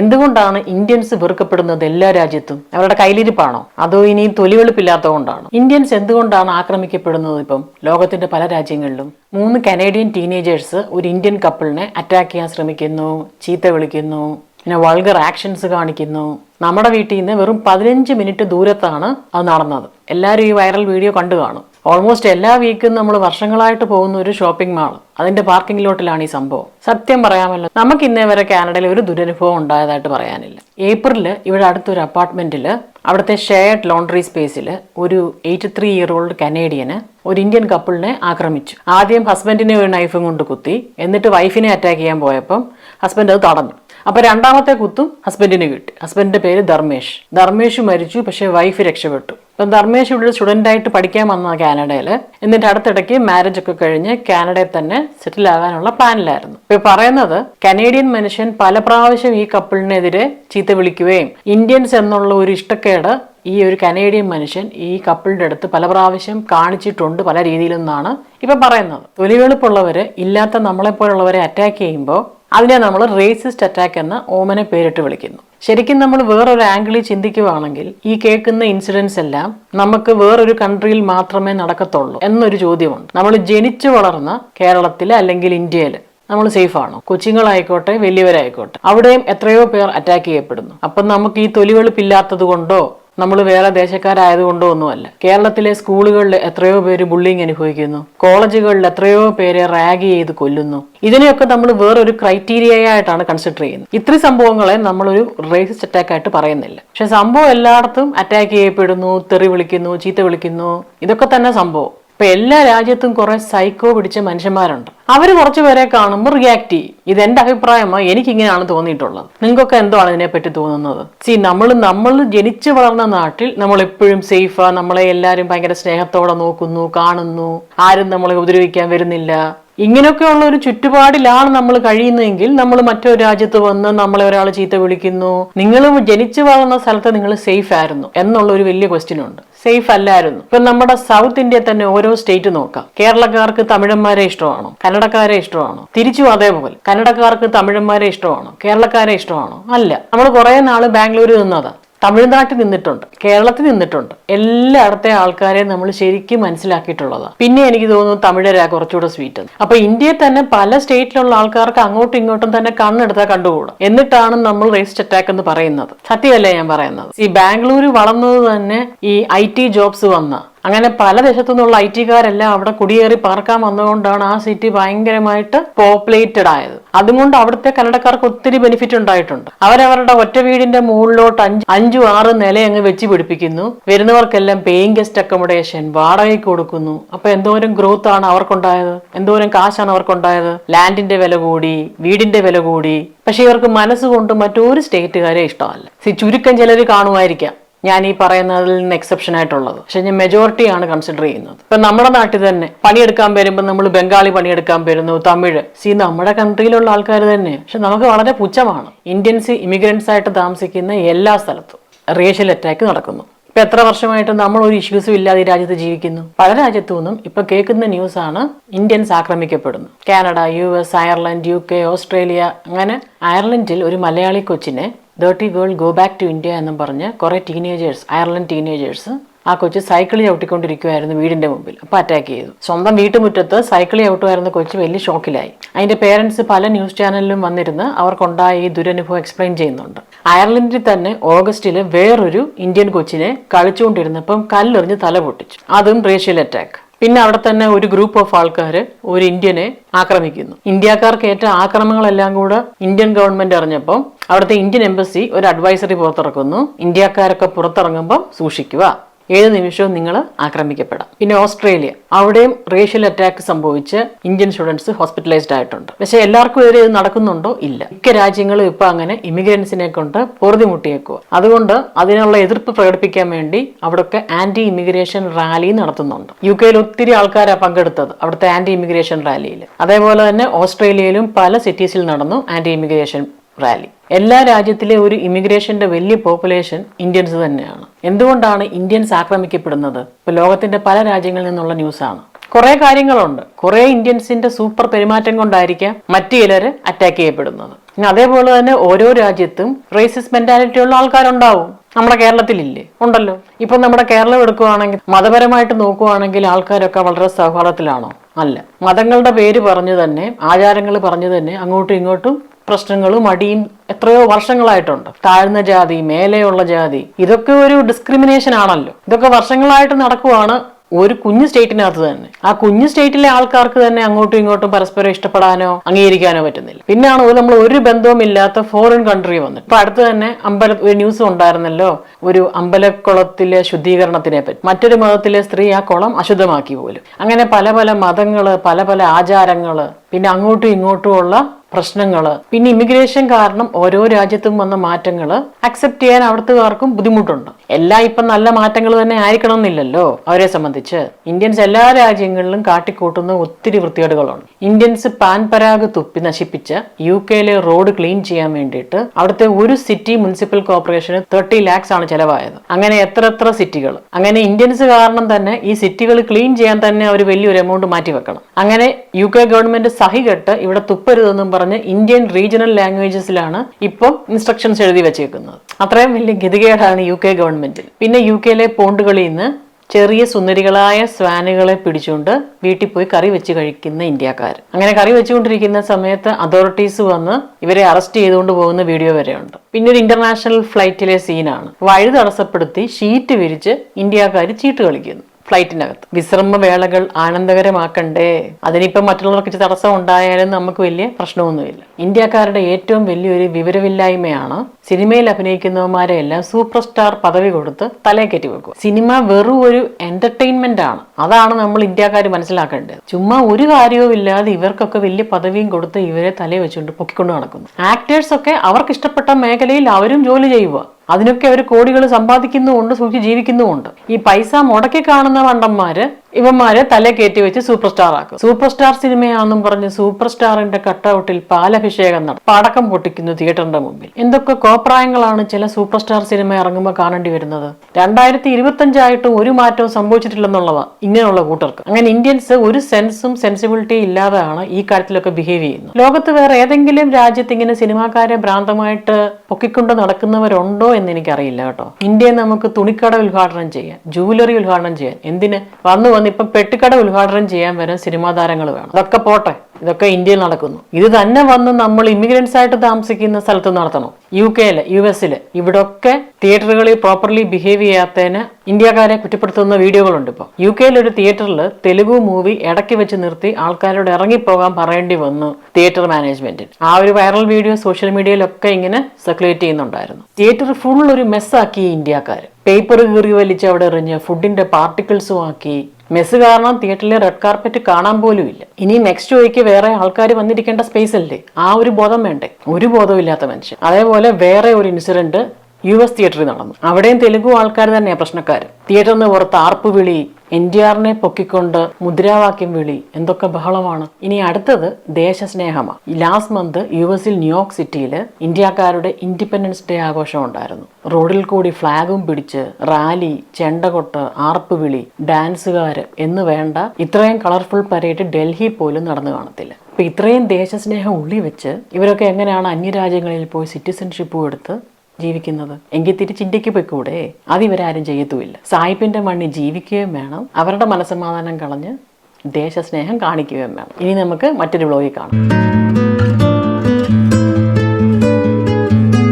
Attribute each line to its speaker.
Speaker 1: എന്തുകൊണ്ടാണ് ഇന്ത്യൻസ് വെറുക്കപ്പെടുന്നത് എല്ലാ രാജ്യത്തും? അവരുടെ കയ്യിലിരിപ്പാണോ? അതോ ഇനിയും തൊലിവെളുപ്പില്ലാത്തതുകൊണ്ടാണോ? ഇന്ത്യൻസ് എന്തുകൊണ്ടാണ് ആക്രമിക്കപ്പെടുന്നത് ഇപ്പം? ലോകത്തിന്റെ പല രാജ്യങ്ങളിലും മൂന്ന് കനേഡിയൻ ടീനേജേഴ്സ് ഒരു ഇന്ത്യൻ കപ്പിളിനെ അറ്റാക്ക് ചെയ്യാൻ ശ്രമിക്കുന്നു ചീത്ത വിളിക്കുന്നു പിന്നെ വൾഗർ ആക്ഷൻസ് കാണിക്കുന്നു. നമ്മുടെ വീട്ടിൽ നിന്ന് വെറും പതിനഞ്ച് മിനിറ്റ് ദൂരത്താണ് അത് നടന്നത്. എല്ലാവരും ഈ വൈറൽ വീഡിയോ കണ്ടു കാണും. ഓൾമോസ്റ്റ് എല്ലാ വീക്കും നമ്മൾ വർഷങ്ങളായിട്ട് പോകുന്ന ഒരു ഷോപ്പിംഗ് മാൾ അതിന്റെ പാർക്കിംഗ് ലോട്ടിലാണ് ഈ സംഭവം. സത്യം പറയാമല്ലോ നമുക്ക് ഇന്നേ വരെ കാനഡയിൽ ഒരു ദുരനുഭവം ഉണ്ടായതായിട്ട് പറയാനില്ല. ഏപ്രിലിൽ ഇവിടെ അടുത്തൊരു അപ്പാർട്ട്മെന്റിൽ അവിടുത്തെ ഷെയർഡ് ലോണ്ടറി സ്പേസിൽ ഒരു എയ്റ്റി ത്രീ ഇയർ ഓൾഡ് കനേഡിയന് ഒരു ഇന്ത്യൻ കപ്പിളിനെ ആക്രമിച്ചു. ആദ്യം ഹസ്ബൻഡിനെ ഒരു നൈഫും കൊണ്ട് കുത്തി എന്നിട്ട് വൈഫിനെ അറ്റാക്ക് ചെയ്യാൻ പോയപ്പം ഹസ്ബൻഡ് അത് തടഞ്ഞു. അപ്പൊ രണ്ടാമത്തെ കുത്തും ഹസ്ബൻഡിന് കിട്ടി. ഹസ്ബൻഡിന്റെ പേര് ധർമ്മേഷ്. ധർമ്മേഷ് മരിച്ചു പക്ഷെ വൈഫ് രക്ഷപ്പെട്ടു. അപ്പം ധർമ്മേഷ് ഇവിടെ സ്റ്റുഡന്റ് ആയിട്ട് പഠിക്കാൻ വന്ന കാനഡയിൽ എന്നിട്ട് അടുത്തിടയ്ക്ക് മാരേജ് ഒക്കെ കഴിഞ്ഞ് കാനഡയിൽ തന്നെ സെറ്റിൽ ആകാനുള്ള പ്ലാനിലായിരുന്നു ഇപ്പൊ പറയുന്നത് കനേഡിയൻ മനുഷ്യൻ പല പ്രാവശ്യം ഈ കപ്പിളിനെതിരെ ചീത്ത വിളിക്കുകയും ഇന്ത്യൻസ് എന്നുള്ള ഒരു ഇഷ്ടക്കേട് ഈ ഒരു കനേഡിയൻ മനുഷ്യൻ ഈ കപ്പിളിന്റെ അടുത്ത് പല പ്രാവശ്യം കാണിച്ചിട്ടുണ്ട് പല രീതിയിലെന്നാണ് ഇപ്പൊ പറയുന്നത്. തൊലിവെളുപ്പുള്ളവര് ഇല്ലാത്ത നമ്മളെപ്പോലുള്ളവരെ അറ്റാക്ക് ചെയ്യുമ്പോൾ അതിനെ നമ്മൾ റേസിസ്റ്റ് അറ്റാക്ക് എന്ന ഓമനെ പേരിട്ട് വിളിക്കുന്നു. ശരിക്കും നമ്മൾ വേറൊരു ആംഗിളിൽ ചിന്തിക്കുവാണെങ്കിൽ ഈ കേൾക്കുന്ന ഇൻസിഡൻസ് എല്ലാം നമുക്ക് വേറൊരു കൺട്രിയിൽ മാത്രമേ നടക്കത്തുള്ളൂ എന്നൊരു ചോദ്യമുണ്ട്. നമ്മൾ ജനിച്ചു വളർന്ന കേരളത്തിൽ അല്ലെങ്കിൽ ഇന്ത്യയിൽ നമ്മൾ സേഫ് ആണോ? കൊച്ചുങ്ങളായിക്കോട്ടെ വലിയവരായിക്കോട്ടെ അവിടെയും എത്രയോ പേർ അറ്റാക്ക് ചെയ്യപ്പെടുന്നു. അപ്പം നമുക്ക് ഈ തൊലിവെളുപ്പില്ലാത്തത് കൊണ്ടോ നമ്മൾ വേറെ ദേശക്കാരായതുകൊണ്ടോ ഒന്നുമല്ല കേരളത്തിലെ സ്കൂളുകളിൽ എത്രയോ പേര് ബുള്ളിങ് അനുഭവിക്കുന്നു. കോളേജുകളിൽ എത്രയോ പേരെ റാഗ് ചെയ്ത് കൊല്ലുന്നു. ഇതിനെയൊക്കെ നമ്മൾ വേറൊരു ക്രൈറ്റീരിയ ആയിട്ടാണ് കൺസിഡർ ചെയ്യുന്നത്. ഇത്രയും സംഭവങ്ങളെ നമ്മളൊരു റേസിസ്റ്റ് അറ്റാക്ക് ആയിട്ട് പറയുന്നില്ല. പക്ഷെ സംഭവം എല്ലായിടത്തും അറ്റാക്ക് ചെയ്യപ്പെടുന്നു തെറി വിളിക്കുന്നു ചീത്ത വിളിക്കുന്നു. ഇതൊക്കെ തന്നെ സംഭവം. ഇപ്പൊ എല്ലാ രാജ്യത്തും കുറെ സൈക്കോ പിടിച്ച മനുഷ്യന്മാരുണ്ട്. അവർ കുറച്ചു പേരെ കാണുമ്പോൾ റിയാക്ട് ചെയ്യും. ഇത് എന്റെ അഭിപ്രായമാണ് എനിക്ക് ഇങ്ങനെയാണ് തോന്നിയിട്ടുള്ളത്. നിങ്ങൾക്കൊക്കെ എന്തോ എന്താണ് ഇതിനെപ്പറ്റി തോന്നുന്നത്? സി നമ്മൾ നമ്മൾ ജനിച്ചു വളർന്ന നാട്ടിൽ നമ്മൾ എപ്പോഴും സേഫാ നമ്മളെ എല്ലാവരും ഭയങ്കര സ്നേഹത്തോടെ നോക്കുന്നു കാണുന്നു. ആരും നമ്മളെ ഉപദ്രവിക്കാൻ വരുന്നില്ല. ഇങ്ങനെയൊക്കെയുള്ള ഒരു ചുറ്റുപാടിലാണ് നമ്മൾ കഴിയുന്നതെങ്കിൽ നമ്മൾ മറ്റൊരു രാജ്യത്ത് വന്ന് നമ്മളെ ഒരാൾ ചീത്ത വിളിക്കുന്നു. നിങ്ങൾ ജനിച്ചു വളർന്ന സ്ഥലത്ത് നിങ്ങൾ സേഫ് ആയിരുന്നു എന്നുള്ള ഒരു വലിയ ക്വസ്റ്റ്യൻ ഉണ്ട്. സേഫ് അല്ലായിരുന്നു. ഇപ്പൊ നമ്മുടെ സൗത്ത് ഇന്ത്യ തന്നെ ഓരോ സ്റ്റേറ്റ് നോക്കാം. കേരളക്കാർക്ക് തമിഴന്മാരെ ഇഷ്ടമാണോ? കന്നഡക്കാരെ ഇഷ്ടമാണോ? തിരിച്ചും അതേപോലെ. കന്നഡക്കാർക്ക് തമിഴന്മാരെ ഇഷ്ടമാണോ? കേരളക്കാരെ ഇഷ്ടമാണോ? അല്ല. നമ്മൾ കുറെ നാൾ ബാംഗ്ലൂർ നിന്നതാ. തമിഴ്നാട്ടിൽ നിന്നിട്ടുണ്ട് കേരളത്തിൽ നിന്നിട്ടുണ്ട്. എല്ലായിടത്തെ ആൾക്കാരെ നമ്മൾ ശരിക്കും മനസ്സിലാക്കിയിട്ടുള്ളതാണ്. പിന്നെ എനിക്ക് തോന്നുന്നു തമിഴരാ കുറച്ചുകൂടെ സ്വീറ്റ് അപ്പൊ ഇന്ത്യയിൽ തന്നെ പല സ്റ്റേറ്റിലുള്ള ആൾക്കാർക്ക് അങ്ങോട്ടും ഇങ്ങോട്ടും തന്നെ കണ്ണെടുത്താൽ കണ്ടുകൂടും. എന്നിട്ടാണ് നമ്മൾ റേസ്റ്റ് അറ്റാക്ക് എന്ന് പറയുന്നത്. സത്യമല്ലേ ഞാൻ പറയുന്നത്? ഈ ബാംഗ്ലൂർ വളർന്നത് തന്നെ ഈ ഐ ടി ജോബ്സ് വന്ന. അങ്ങനെ പല ദേശത്തു നിന്നുള്ള ഐ ടിക്കാരെല്ലാം അവിടെ കുടിയേറി പാർക്കാൻ വന്നതുകൊണ്ടാണ് ആ സിറ്റി ഭയങ്കരമായിട്ട് പോപ്പുലേറ്റഡ് ആയത്. അതുകൊണ്ട് അവിടുത്തെ കന്നഡക്കാർക്ക് ഒത്തിരി ബെനിഫിറ്റ് ഉണ്ടായിട്ടുണ്ട്. അവരവരുടെ ഒറ്റ വീടിന്റെ മുകളിലോട്ട് അഞ്ച് അഞ്ചു ആറ് നില അങ്ങ് വെച്ച് പിടിപ്പിക്കുന്നു. വരുന്നവർക്കെല്ലാം പേയിങ് ഗസ്റ്റ് അക്കോമഡേഷൻ വാടകയ്ക്ക് കൊടുക്കുന്നു. അപ്പൊ എന്തോരം ഗ്രോത്ത് ആണ് അവർക്കുണ്ടായത്? എന്തോരം കാശാണ് അവർക്കുണ്ടായത്? ലാൻഡിന്റെ വില കൂടി വീടിന്റെ വില കൂടി. പക്ഷെ ഇവർക്ക് മനസ്സുകൊണ്ട് മറ്റൊരു സ്റ്റേറ്റുകാരെ ഇഷ്ടമല്ല. ചുരുക്കം ചിലർ കാണുമായിരിക്കാം. ഞാൻ ഈ പറയുന്നതിൽ നിന്ന് എക്സെപ്ഷൻ ആയിട്ടുള്ളത്. പക്ഷെ ഞാൻ മെജോറിറ്റിയാണ് കൺസിഡർ ചെയ്യുന്നത്. ഇപ്പൊ നമ്മുടെ നാട്ടിൽ തന്നെ പണിയെടുക്കാൻ വരുമ്പോൾ നമ്മൾ ബംഗാളി പണിയെടുക്കാൻ വരുന്നു തമിഴ്. സി നമ്മുടെ കൺട്രിയിലുള്ള ആൾക്കാർ തന്നെ. പക്ഷെ നമുക്ക് വളരെ പുച്ഛമാണ്. ഇന്ത്യൻസ് ഇമിഗ്രൻസ് ആയിട്ട് താമസിക്കുന്ന എല്ലാ സ്ഥലത്തും റേഷ്യൽ അറ്റാക്ക് നടക്കുന്നു. ഇപ്പൊ എത്ര വർഷമായിട്ട് നമ്മൾ ഒരു ഇഷ്യൂസും ഇല്ലാതെ ഈ രാജ്യത്ത് ജീവിക്കുന്നു? പല രാജ്യത്തു നിന്നും ഇപ്പൊ കേൾക്കുന്ന ന്യൂസ് ആണ് Indians ആക്രമിക്കപ്പെടുന്നു. Canada U S Ireland U K Australia. അങ്ങനെ അയർലൻഡിൽ ഒരു മലയാളി കൊച്ചിനെ dirty girl go back to India എന്നും പറഞ്ഞ് കുറേ ടീനേജേഴ്സ് അയർലൻഡ് ടീനേജേഴ്സ് ആ കൊച്ചു സൈക്കിൾ ചവിട്ടിക്കൊണ്ടിരിക്കുമായിരുന്നു വീടിന്റെ മുമ്പിൽ. അപ്പോൾ അറ്റാക്ക് ചെയ്തു. സ്വന്തം വീട്ടുമുറ്റത്ത് സൈക്കിൾ ചവിട്ടുമായിരുന്ന കൊച്ചു വലിയ ഷോക്കിലായി അതിന്റെ പേരൻസ് പല ന്യൂസ് ചാനലിലും വന്നിരുന്ന് അവർക്കുണ്ടായ ഈ ദുരനുഭവം എക്സ്പ്ലെയിൻ ചെയ്യുന്നുണ്ട്. അയർലൻഡിൽ തന്നെ ഓഗസ്റ്റിൽ വേറൊരു ഇന്ത്യൻ കൊച്ചിനെ കളിച്ചുകൊണ്ടിരുന്നപ്പം കല്ലെറിഞ്ഞ് തല പൊട്ടിച്ചു. അതും റേഷ്യൽ അറ്റാക്ക് പിന്നെ അവിടെ തന്നെ ഒരു ഗ്രൂപ്പ് ഓഫ് ആൾക്കാർ ഒരു ഇന്ത്യനെ ആക്രമിക്കുന്നു. ഇന്ത്യക്കാർക്ക് ഏറ്റ ആക്രമണങ്ങളെല്ലാം കൂടെ ഇന്ത്യൻ ഗവൺമെന്റ് അറിഞ്ഞപ്പോൾ അവിടുത്തെ ഇന്ത്യൻ എംബസി ഒരു അഡ്വൈസറി പുറത്തിറക്കുന്നു. ഇന്ത്യക്കാരൊക്കെ പുറത്തിറങ്ങുമ്പോൾ സൂക്ഷിക്കുക. ഏത് നിമിഷവും നിങ്ങൾ ആക്രമിക്കപ്പെടാം. പിന്നെ ഓസ്ട്രേലിയ. അവിടെയും റേഷ്യൽ അറ്റാക്ക് സംഭവിച്ച് ഇന്ത്യൻ സ്റ്റുഡൻസ് ഹോസ്പിറ്റലൈസ്ഡ് ആയിട്ടുണ്ട്. പക്ഷെ എല്ലാവർക്കും എതിരെ ഇത് നടക്കുന്നുണ്ടോ? ഇല്ല. മിക്ക രാജ്യങ്ങളും ഇപ്പൊ അങ്ങനെ ഇമിഗ്രൻസിനെ കൊണ്ട് പൊറുതിമുട്ടിയേക്കുക അതുകൊണ്ട് അതിനുള്ള എതിർപ്പ് പ്രകടിപ്പിക്കാൻ വേണ്ടി അവിടെയൊക്കെ ആന്റി ഇമിഗ്രേഷൻ റാലി നടത്തുന്നുണ്ട്. യു കെയിൽ ഒത്തിരി ആൾക്കാരാണ് പങ്കെടുത്തത് അവിടുത്തെ ആന്റി ഇമിഗ്രേഷൻ റാലിയിൽ അതേപോലെ തന്നെ ഓസ്ട്രേലിയയിലും പല സിറ്റീസിൽ നടന്നു ആന്റി ഇമിഗ്രേഷൻ റാലി. എല്ലാ രാജ്യത്തിലെ ഒരു ഇമിഗ്രേഷന്റെ വലിയ പോപ്പുലേഷൻ ഇന്ത്യൻസ് തന്നെയാണ്. എന്തുകൊണ്ടാണ് ഇന്ത്യൻസ് ആക്രമിക്കപ്പെടുന്നത്? ഇപ്പൊ ലോകത്തിന്റെ പല രാജ്യങ്ങളിൽ നിന്നുള്ള ന്യൂസാണ്. കുറെ കാര്യങ്ങളുണ്ട്. കുറെ ഇന്ത്യൻസിന്റെ സൂപ്പർ പെരുമാറ്റം കൊണ്ടായിരിക്കാം മറ്റു ചിലര് അറ്റാക്ക് ചെയ്യപ്പെടുന്നത്. പിന്നെ അതേപോലെ തന്നെ ഓരോ രാജ്യത്തും റേസിസ് മെന്റാലിറ്റി ഉള്ള ആൾക്കാരുണ്ടാവും. നമ്മുടെ കേരളത്തിലില്ലേ? ഉണ്ടല്ലോ. ഇപ്പൊ നമ്മുടെ കേരളം എടുക്കുവാണെങ്കിൽ മതപരമായിട്ട് നോക്കുവാണെങ്കിൽ ആൾക്കാരൊക്കെ വളരെ സൗഹാർദ്ദത്തിലാണോ? അല്ല. മതങ്ങളുടെ പേര് പറഞ്ഞു തന്നെ ആചാരങ്ങൾ പറഞ്ഞു തന്നെ അങ്ങോട്ടും ഇങ്ങോട്ടും പ്രശ്നങ്ങളും അടിയും എത്രയോ വർഷങ്ങളായിട്ടുണ്ട്. താഴ്ന്ന ജാതി മേലെയുള്ള ജാതി ഇതൊക്കെ ഒരു ഡിസ്ക്രിമിനേഷൻ ആണല്ലോ. ഇതൊക്കെ വർഷങ്ങളായിട്ട് നടക്കുവാണ് ഒരു കുഞ്ഞു സ്റ്റേറ്റിനകത്ത് തന്നെ. ആ കുഞ്ഞു സ്റ്റേറ്റിലെ ആൾക്കാർക്ക് തന്നെ അങ്ങോട്ടും ഇങ്ങോട്ടും പരസ്പരം ഇഷ്ടപ്പെടാനോ അംഗീകരിക്കാനോ പറ്റുന്നില്ല. പിന്നെയാണ് നമ്മൾ ഒരു ബന്ധവും ഇല്ലാത്ത ഫോറിൻ കൺട്രി വന്നത്. ഇപ്പൊ അടുത്ത് തന്നെ അമ്പല ഒരു ന്യൂസ് ഉണ്ടായിരുന്നല്ലോ ഒരു അമ്പലക്കുളത്തിലെ ശുദ്ധീകരണത്തിനെ പറ്റി. മറ്റൊരു മതത്തിലെ സ്ത്രീ ആ കുളം അശുദ്ധമാക്കി പോലും. അങ്ങനെ പല പല മതങ്ങൾ പല പല ആചാരങ്ങൾ പിന്നെ അങ്ങോട്ടും ഇങ്ങോട്ടും ഉള്ള പ്രശ്നങ്ങൾ. പിന്നെ ഇമിഗ്രേഷൻ കാരണം ഓരോ രാജ്യത്തും വന്ന മാറ്റങ്ങൾ അക്സെപ്റ്റ് ചെയ്യാൻ അവിടുത്തുകാർക്കും ബുദ്ധിമുട്ടുണ്ട്. എല്ലാം ഇപ്പം നല്ല മാറ്റങ്ങൾ തന്നെ ആയിരിക്കണം എന്നില്ലല്ലോ അവരെ സംബന്ധിച്ച്. ഇന്ത്യൻസ് എല്ലാ രാജ്യങ്ങളിലും കാട്ടിക്കൂട്ടുന്ന ഒത്തിരി വൃത്തികേടുകളുണ്ട്. ഇന്ത്യൻസ് പാൻ പരാഗ് തുപ്പി നശിപ്പിച്ച് യു കെയിലെ റോഡ് ക്ലീൻ ചെയ്യാൻ വേണ്ടിയിട്ട് അവിടുത്തെ ഒരു സിറ്റി മുനിസിപ്പൽ കോർപ്പറേഷന് തേർട്ടി ലാക്സ് ആണ് ചെലവായത്. അങ്ങനെ എത്ര എത്ര സിറ്റികൾ അങ്ങനെ ഇന്ത്യൻസ് കാരണം തന്നെ ഈ സിറ്റികൾ ക്ലീൻ ചെയ്യാൻ തന്നെ അവർ വലിയൊരു എമൗണ്ട് മാറ്റി വെക്കണം അങ്ങനെ യു കെ ഗവൺമെന്റ് സഹികെട്ട് ഇവിടെ തുപ്പരുതെന്നും പറഞ്ഞ് ഇന്ത്യൻ റീജിയണൽ ലാംഗ്വേജസിലാണ് ഇപ്പം ഇൻസ്ട്രക്ഷൻസ് എഴുതി വെച്ചേക്കുന്നത്. അത്രയും വലിയ ഗതികേടാണ് യു കെ ഗവൺമെന്റിൽ പിന്നെ യു കെയിലെ പോണ്ടുകളിൽ നിന്ന് ചെറിയ സുന്ദരികളായ സ്വാനുകളെ പിടിച്ചുകൊണ്ട് വീട്ടിൽ പോയി കറി വെച്ച് കഴിക്കുന്ന ഇന്ത്യക്കാർ അങ്ങനെ കറി വെച്ചുകൊണ്ടിരിക്കുന്ന സമയത്ത് അതോറിറ്റീസ് വന്ന് ഇവരെ അറസ്റ്റ് ചെയ്തുകൊണ്ട് പോകുന്ന വീഡിയോ വരെയുണ്ട്. പിന്നെ ഒരു ഇന്റർനാഷണൽ ഫ്ലൈറ്റിലെ സീനാണ് വഴി തടസ്സപ്പെടുത്തി ഷീറ്റ് വിരിച്ച് ഇന്ത്യക്കാർ ചീട്ട് കളിക്കുന്നു. ഫ്ലൈറ്റിനകത്ത്. വിശ്രമ വേളകൾ ആനന്ദകരമാക്കണ്ടേ? അതിനിപ്പം മറ്റുള്ളവർക്ക് തടസ്സം ഉണ്ടായാലും നമുക്ക് വലിയ പ്രശ്നമൊന്നുമില്ല. ഇന്ത്യക്കാരുടെ ഏറ്റവും വലിയൊരു വിവരമില്ലായ്മയാണ് സിനിമയിൽ അഭിനയിക്കുന്നവന്മാരെ എല്ലാം സൂപ്പർ സ്റ്റാർ പദവി കൊടുത്ത് തലേ കയറ്റി വെക്കുക. സിനിമ വെറും ഒരു എന്റർടൈൻമെന്റ് ആണ് അതാണ് നമ്മൾ ഇന്ത്യക്കാർ മനസ്സിലാക്കേണ്ടത്. ചുമ്മാ ഒരു കാര്യവും ഇല്ലാതെ ഇവർക്കൊക്കെ വലിയ പദവിയും കൊടുത്ത് ഇവരെ തലേ വെച്ചുകൊണ്ട് പൊക്കിക്കൊണ്ട് നടക്കുന്നു. ആക്ടേഴ്സ് ഒക്കെ അവർക്ക് ഇഷ്ടപ്പെട്ട മേഖലയിൽ അവരും ജോലി ചെയ്യുക. അതിനൊക്കെ അവർ കോടികൾ സമ്പാദിക്കുന്നുമുണ്ട് സൂക്ഷിച്ച് ജീവിക്കുന്നുമുണ്ട്. ഈ പൈസ മുടക്കി കാണുന്ന വണ്ടന്മാര് ഇവന്മാരെ തല കയറ്റി വെച്ച് സൂപ്പർ സ്റ്റാർ ആക്കും. സൂപ്പർ സ്റ്റാർ സിനിമയാണെന്നും പറഞ്ഞ് സൂപ്പർ സ്റ്റാറിന്റെ കട്ടൗട്ടിൽ പാലഭിഷേകം നടത്തും പടക്കം പൊട്ടിക്കുന്നു തിയേറ്ററിന്റെ മുമ്പിൽ. എന്തൊക്കെ കോപ്രായങ്ങളാണ് ചില സൂപ്പർ സ്റ്റാർ സിനിമ ഇറങ്ങുമ്പോൾ കാണേണ്ടി വരുന്നത്? രണ്ടായിരത്തി ഇരുപത്തഞ്ചായിട്ടും ഒരു മാറ്റവും സംഭവിച്ചിട്ടില്ലെന്നുള്ളതാണ് ഇങ്ങനെയുള്ള കൂട്ടർക്ക്. അങ്ങനെ ഇന്ത്യൻസ് ഒരു സെൻസും സെൻസിബിലിറ്റിയും ഇല്ലാതെയാണ് ഈ കാര്യത്തിലൊക്കെ ബിഹേവ് ചെയ്യുന്നത്. ലോകത്ത് വേറെ ഏതെങ്കിലും രാജ്യത്ത് ഇങ്ങനെ സിനിമാക്കാരെ ഭ്രാന്തമായിട്ട് പൊക്കിക്കൊണ്ട് നടക്കുന്നവരുണ്ടോ എന്ന് എനിക്കറിയില്ല കേട്ടോ. ഇന്ത്യയെ നമുക്ക് തുണിക്കട ഉദ്ഘാടനം ചെയ്യാൻ ജൂവലറി ഉദ്ഘാടനം ചെയ്യാൻ എന്തിന് വന്നു വന്ന് ഇപ്പൊ പെട്ടിക്കട ഉദ്ഘാടനം ചെയ്യാൻ വരെ സിനിമാ താരങ്ങൾ വേണം. അതൊക്കെ പോട്ടെ ഇതൊക്കെ ഇന്ത്യയിൽ നടക്കുന്നു. ഇത് തന്നെ വന്ന് നമ്മൾ ഇമിഗ്രൻസ് ആയിട്ട് താമസിക്കുന്ന സ്ഥലത്ത് നടത്തണം. യു കെയിൽ യു എസിൽ ഇവിടൊക്കെ തിയേറ്ററുകളിൽ പ്രോപ്പർലി ബിഹേവ് ചെയ്യാത്തതിന് ഇന്ത്യക്കാരെ കുറ്റപ്പെടുത്തുന്ന വീഡിയോകളുണ്ട് ഇപ്പോൾ യു കെയിലെ ഒരു തിയേറ്ററിൽ തെലുഗു മൂവി ഇടയ്ക്ക് വെച്ച് നിർത്തി ആൾക്കാരോട് ഇറങ്ങിപ്പോകാൻ പറയേണ്ടി വന്നു തിയേറ്റർ മാനേജ്മെന്റ് ആ ഒരു വൈറൽ വീഡിയോ സോഷ്യൽ മീഡിയയിലൊക്കെ ഇങ്ങനെ സർക്കുലേറ്റ് ചെയ്യുന്നുണ്ടായിരുന്നു. തിയേറ്റർ ഫുൾ ഒരു മെസ്സാക്കി ഇന്ത്യക്കാർ പേപ്പർ കീറി വലിച്ച് അവിടെ എറിഞ്ഞ് ഫുഡിന്റെ പാർട്ടിക്കിൾസും ആക്കി. മെസ്സ് കാരണം തിയേറ്ററിലെ റെഡ് കാർപ്പറ്റ് കാണാൻ പോലും ഇല്ല. ഇനി നെക്സ്റ്റ് ഷോയ്ക്ക് വേറെ ആൾക്കാർ വന്നിരിക്കേണ്ട സ്പേസ് അല്ലേ? ആ ഒരു ബോധം വേണ്ടേ? ഒരു ബോധവും ഇല്ലാത്ത മനുഷ്യൻ. അതേപോലെ വേറെ ഒരു ഇൻസിഡന്റ് യു എസ് തിയേറ്ററിൽ നടന്നു. അവിടെയും തെലുഗു ആൾക്കാർ തന്നെയാണ് പ്രശ്നക്കാർ തിയേറ്ററിന് പുറത്ത് ആർപ്പ് വിളി എൻ ഡി ആറിനെ പൊക്കിക്കൊണ്ട് മുദ്രാവാക്യം വിളി എന്തൊക്കെ ബഹളമാണ്. ഇനി അടുത്തത് ദേശസ്നേഹമാണ് ലാസ്റ്റ് മന്ത് യു എസിൽ ന്യൂയോർക്ക് സിറ്റിയിൽ ഇന്ത്യക്കാരുടെ ഇൻഡിപെൻഡൻസ് ഡേ ആഘോഷം ഉണ്ടായിരുന്നു. റോഡിൽ കൂടി ഫ്ലാഗും പിടിച്ച് റാലി ചെണ്ടകൊട്ട് ആർപ്പ് വിളി ഡാൻസുകാർ എന്ന് വേണ്ട ഇത്രയും കളർഫുൾ പരേഡ് ഡൽഹി പോലും നടന്നു കാണത്തില്ല. അപ്പൊ ഇത്രയും ദേശസ്നേഹം ഉള്ളി വെച്ച് ഇവരൊക്കെ എങ്ങനെയാണ് അന്യരാജ്യങ്ങളിൽ പോയി സിറ്റിസൺഷിപ്പും എടുത്ത് ജീവിക്കുന്നത്. എങ്കിൽ തിരിച്ച് ഇന്ത്യയ്ക്ക് പോയിക്കൂടെ? അത് ഇവരാരും ചെയ്യത്തുമില്ല. സായിപ്പിന്റെ മണ്ണിൽ ജീവിക്കുകയും വേണം. അവരുടെ മനസ്സമാധാനം കളഞ്ഞ് ദേശസ്നേഹം കാണിക്കുകയും വേണം. ഇനി നമുക്ക് മറ്റൊരു വ്ലോഗിൽ കാണാം.